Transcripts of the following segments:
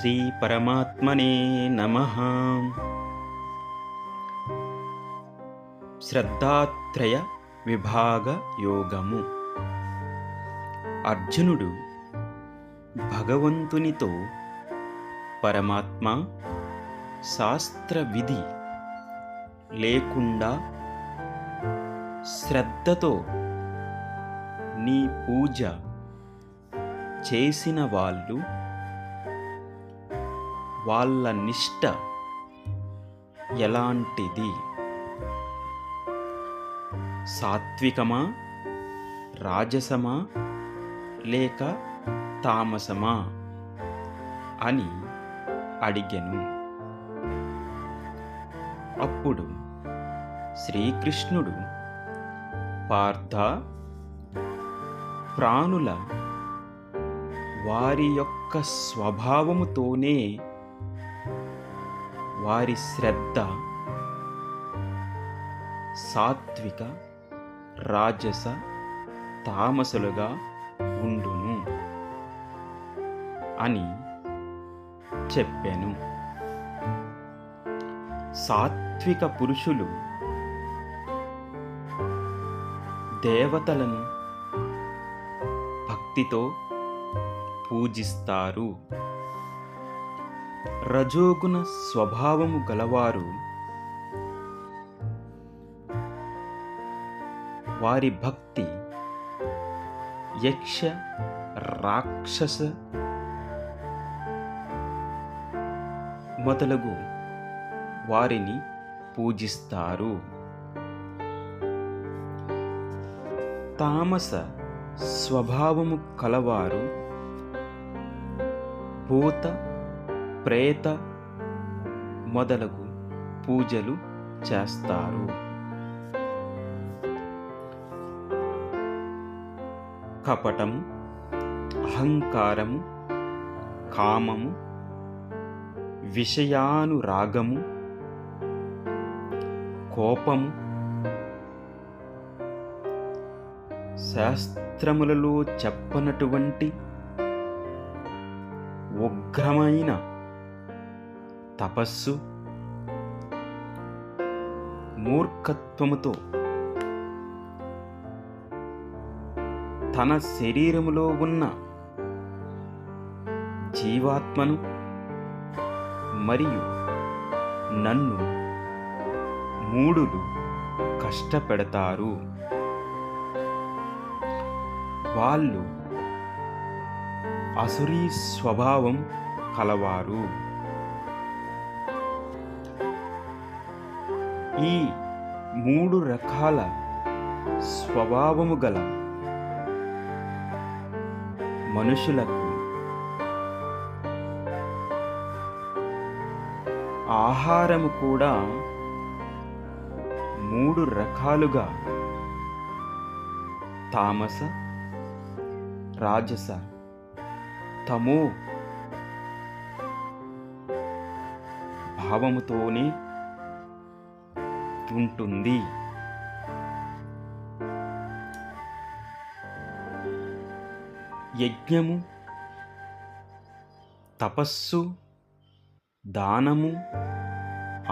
శ్రీ పరమాత్మనే నమ. శ్రద్ధాత్రయ విభాగ యోగము. అర్జునుడు భగవంతునితో పరమాత్మ శాస్త్ర విధి లేకుండా శ్రద్ధతో నీ పూజ చేసిన వాళ్ళు వాళ్ళ నిష్ట ఎలాంటిది? సాత్వికమా? రాజసమా? లేక తామసమా? అని అడిగెను. అప్పుడు శ్రీకృష్ణుడు పార్థ ప్రాణుల వారి యొక్క స్వభావముతోనే వారి శ్రద్ధ సాత్విక రాజస తామసులుగా ఉండును అని చెప్పాను. సాత్విక పురుషులు దేవతలను భక్తితో పూజిస్తారు. రజోగుణ స్వభావము గలవారు. వారి భక్తి యక్ష రాక్షస మొదలగు వారిని పూజిస్తారు. తామస స్వభావము కలవారు. భూత ప్రేత మొదలగు పూజలు చేస్తారు. కపటము అహంకారము కామము విషయానురాగము కోపము శాస్త్రములలో చెప్పనటువంటి ఉగ్రమైన తపస్సు మూర్ఖత్వముతో తన శరీరములో ఉన్న జీవాత్మను మరియు నన్ను మూడులు కష్టపెడతారు. వాళ్ళు అసురీ స్వభావం కలవారు. ఈ మూడు రకాల స్వభావము గల మనుషులకు ఆహారము కూడా మూడు రకాలుగా తామస రాజస తమో భావముతోనే ఉంటుంది. యజ్ఞము తపస్సు దానము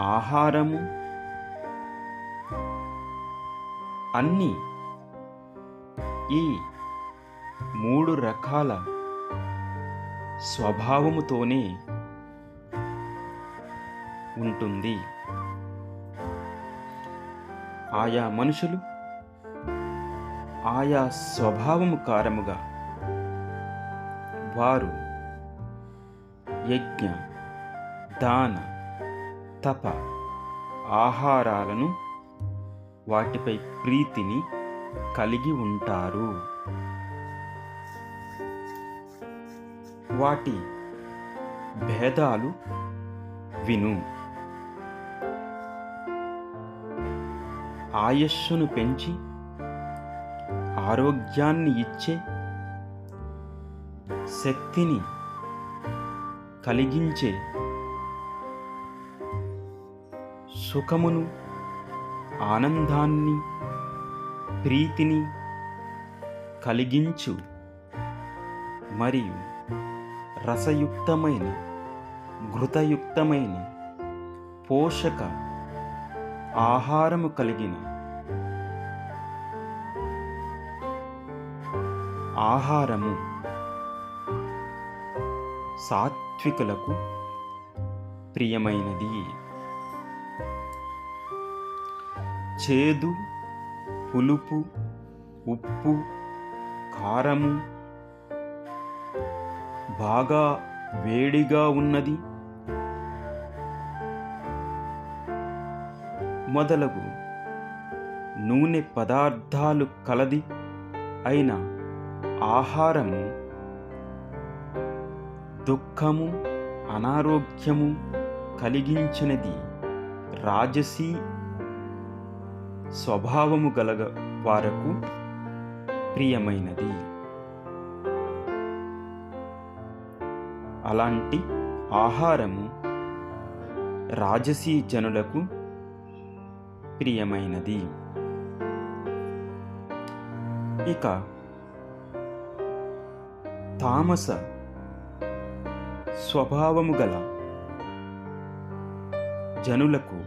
ఆహారము అన్నీ ఈ మూడు రకాల స్వభావముతోనే ఉంటుంది. ఆయా మనుషులు ఆయా స్వభావము కారముగా వారు యజ్ఞ దాన తప ఆహారాలను వాటిపై ప్రీతిని కలిగి ఉంటారు. వాటి భేదాలు విను. ఆయస్సును పెంచి ఆరోగ్యాన్ని ఇచ్చే శక్తిని కలిగించే సుఖమును ఆనందాన్ని ప్రీతిని కలిగించు మరియు రసయుక్తమైన ఘృతయుక్తమైన పోషక ఆహారము కలిగిన ఆహారము సాత్వికులకు ప్రియమైనది. చేదు పులుపు ఉప్పు కారము బాగా వేడిగా ఉన్నది. మొదలగు నూనె పదార్థాలు కలది అయిన ఆహారము దుఃఖము అనారోగ్యము కలిగించినది రాజసీ స్వభావము గలగ వారకు ప్రియమైనది. అలాంటి ఆహారము రాజసీ జనులకు ప్రియమైనది. ఇక తామస స్వభావము గల జనులకు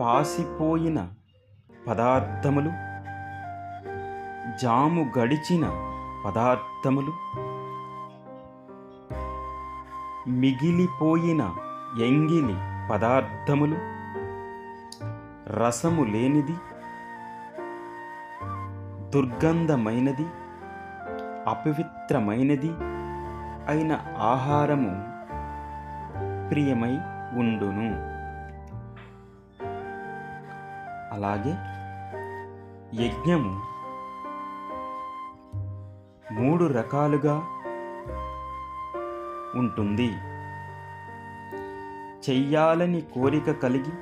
పాసిపోయిన పదార్థములు జాము గడిచిన పదార్థములు మిగిలిపోయిన ఎంగిలి పదార్థములు రసము లేనిది దుర్గంధమైనది అపవిత్రమైనది అయిన ఆహారము ప్రియమై ఉండును. అలాగే యజ్ఞము మూడు రకాలుగా ఉంటుంది. చెయ్యాలని కోరిక కలిగి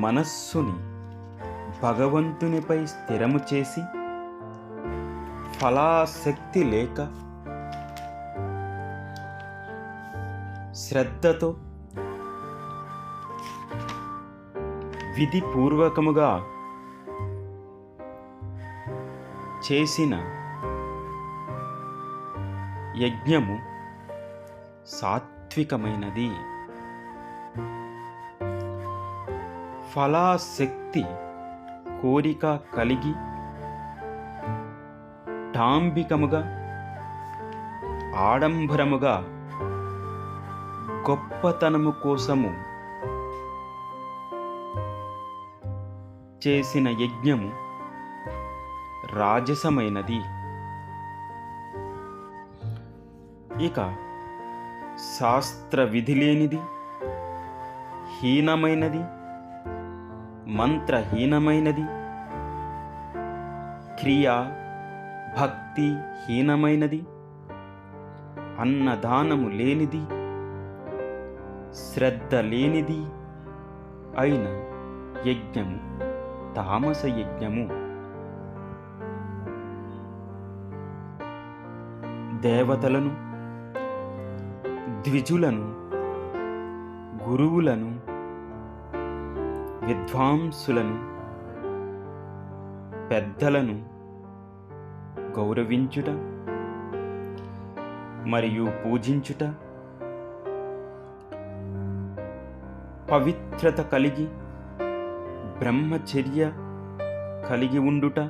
మనస్సుని భగవంతునిపై స్థిరము చేసి ఫలాశక్తి లేక శ్రద్ధతో విధిపూర్వకముగా చేసిన యజ్ఞము సాత్వికమైనది. ఫలాశక్తి కోరిక కలిగి టాంబికముగా ఆడంబరముగా గొప్పతనము కోసము చేసిన యజ్ఞము రాజసమైనది. ఇక శాస్త్ర విధి లేనిది హీనమైనది మంత్రహీనమైనది. క్రియ భక్తి హీనమైనది అన్నదానము లేనిది. శ్రద్ధ లేనిది అయిన యజ్ఞము తామస యజ్ఞము. దేవతలను ద్విజులను గురువులను విద్వాంసులను పెద్దలను గౌరవించుట మరియు పూజించుట పవిత్రత కలిగి బ్రహ్మచర్య కలిగి ఉండుట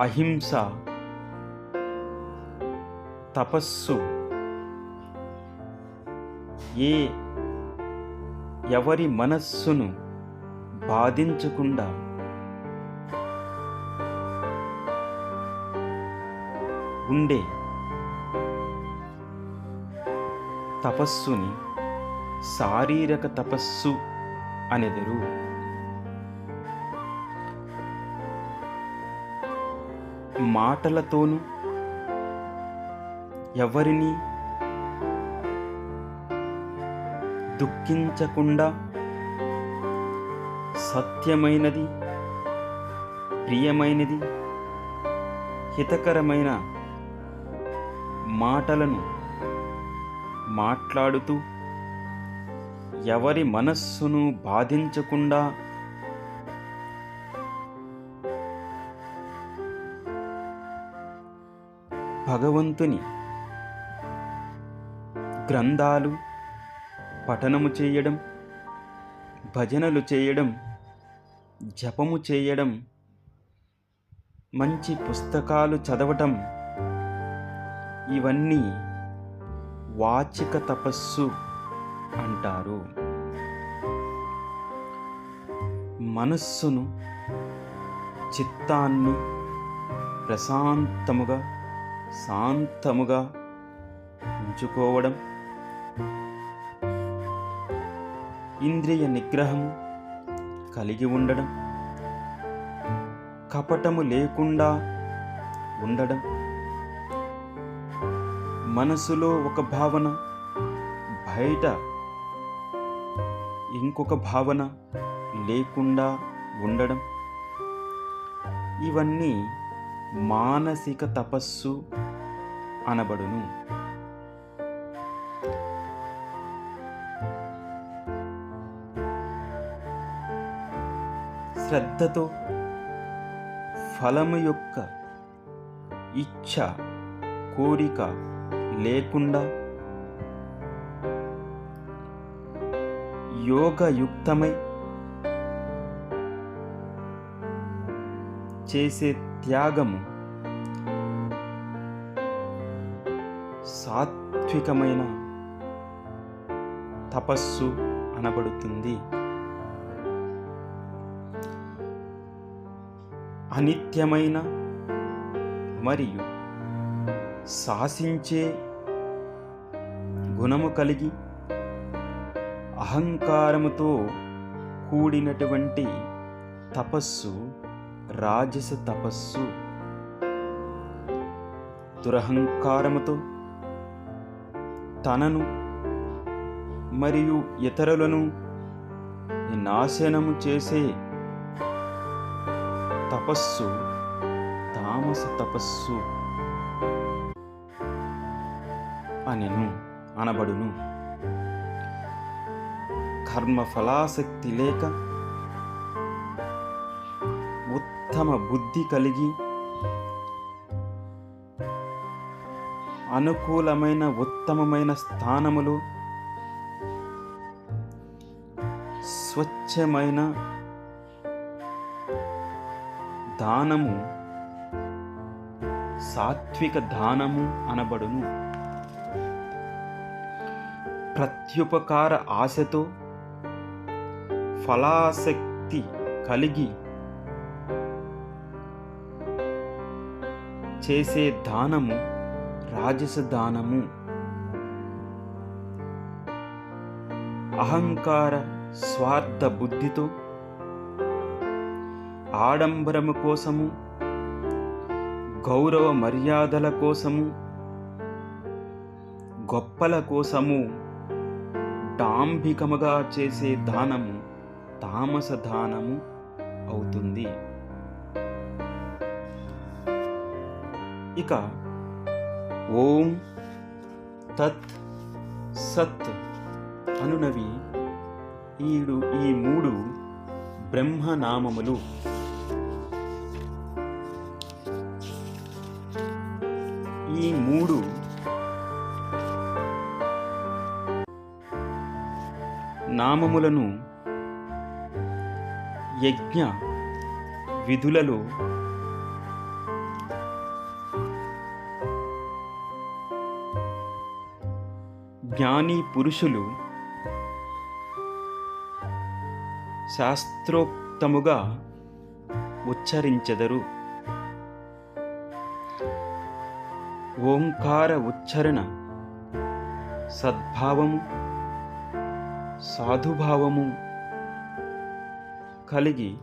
అహింస తపస్సు ఏ ఎవరి మనస్సును బాధించకుండా. ఉండే తపస్సుని శారీరక తపస్సు అనెదరు. మాటలతోనూ ఎవరిని దుఃఖించకుండా సత్యమైనది ప్రియమైనది హితకరమైన మాటలను మాట్లాడుతూ ఎవరి మనస్సును బాధించకుండా భగవంతుని గ్రంథాలు పఠనము చేయడం భజనలు చేయడం జపము చేయడం మంచి పుస్తకాలు చదవటం ఇవన్నీ వాచిక తపస్సు అంటారు. మనస్సును చిత్తాన్ని ప్రశాంతముగా శాంతముగా ఉంచుకోవడం ఇంద్రియ నిగ్రహము కలిగి ఉండడం కపటము లేకుండా ఉండడం మనసులో ఒక భావన బయట ఇంకొక భావన లేకుండా ఉండడం. ఇవన్నీ మానసిక తపస్సు అనబడును. శ్రద్ధతో ఫలము యొక్క ఇచ్ఛ కోరిక లేకుండా యోగయుక్తమై చేసే త్యాగము సాత్వికమైన తపస్సు అనబడుతుంది. అనిత్యమైన మరియు శాసించే గుణము కలిగి అహంకారముతో కూడినటువంటి తపస్సు రాజస తపస్సు దురహంకారముతో తనను మరియు ఇతరులను నాశనము చేసే తపస్సు తామస తపస్సు అనెను అనబడును. కర్మ ఫలాసక్తి లేక ఉత్తమ బుద్ధి కలిగి అనుకూలమైన ఉత్తమమైన స్థానములు స్వచ్ఛమైన దానము సాత్విక దానము అనబడును. ప్రత్యుపకార ఆశతో ఫలాసక్తి కలిగి చేసే దానము రాజస దానము. అహంకార స్వార్థ బుద్ధితో ఆడంబరము కోసము గౌరవ మర్యాదల కోసము గొప్పల కోసము డాంభికముగా చేసే దానము తామస దానము అవుతుంది. ఇక ఓం తత్ సత్ అనునవి ఈడు ఈ మూడు బ్రహ్మనామములు. ఈ మూడు. నామములను యజ్ఞ విధులలో జ్ఞాని పురుషులు శాస్త్రోక్తముగా ఉచ్చరించెదరు. ఓంకార ఉచ్చరణ. సద్భావము సాధుభావము కలిగి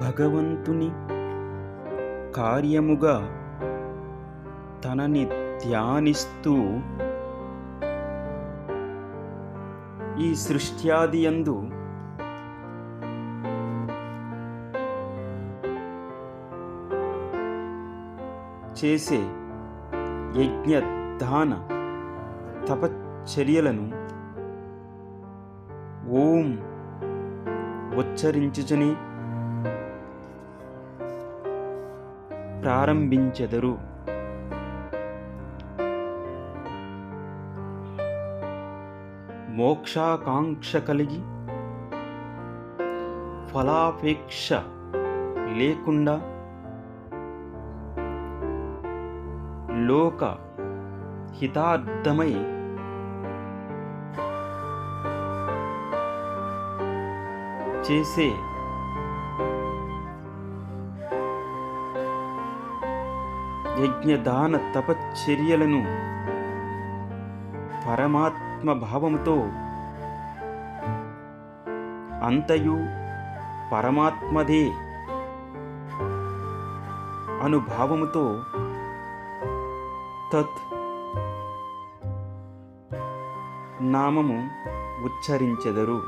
భగవంతుని కార్యముగా తనని ధ్యానిస్తూ ఈ సృష్ట్యాది యందు చేసే యజ్ఞ దాన తపచర్యలను ఓం ఉచ్చరించుచని ప్రారంభించెదరు. మోక్షాకాంక్ష కలిగి ఫలాపేక్ష లేకుండా లోక హితార్థమై చేసే యజ్ఞదాన తపశ్చర్యలను పరమాత్మ భావముతో అంతయు పరమాత్మదే అనుభావముతో తత్. నామము ఉచ్చరించెదరు.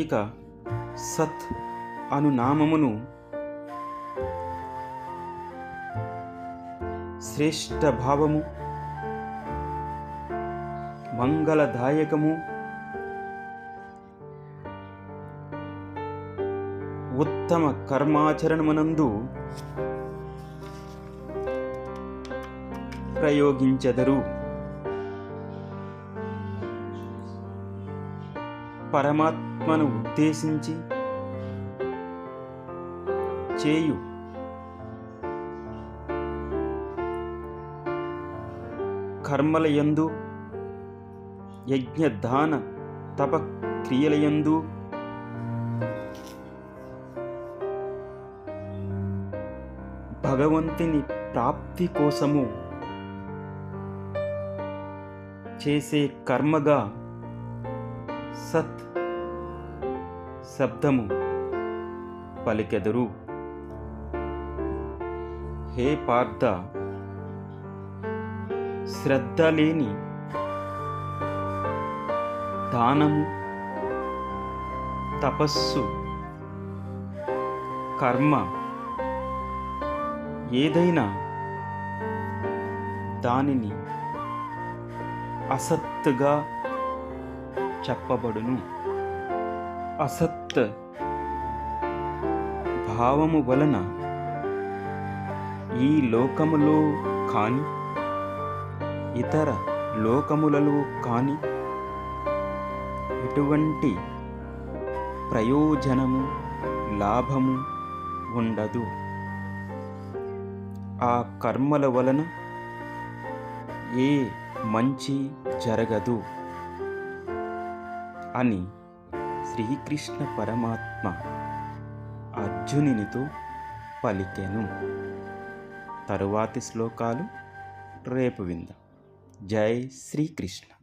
ఇక సత్ అను నామమును శ్రేష్ఠ భావము మంగళదాయకము ఉత్తమ కర్మాచరణమునందు ప్రయోగించెదరు. పరమాత్మను ఉద్దేశించి చేయు. కర్మలయందు యజ్ఞదాన తప క్రియలయందు భగవంతుని ప్రాప్తి కోసము చేసే కర్మగా సత్ శబ్దము పలికెదరు. హే పార్థ శ్రద్ధ లేని దానము తపస్సు కర్మ ఏదైనా దానిని అసత్తుగా చెప్పబడును. అసత్ భావము వలన ఈ లోకములో కాని ఇతర లోకములలో కాని ఎటువంటి ప్రయోజనము లాభము ఉండదు. ఆ కర్మల వలన ఏ మంచి జరగదు అని శ్రీకృష్ణ పరమాత్మ అర్జునునితో పలికెను. తరువాతి శ్లోకాలు రేపు విందాం. జై శ్రీకృష్ణ.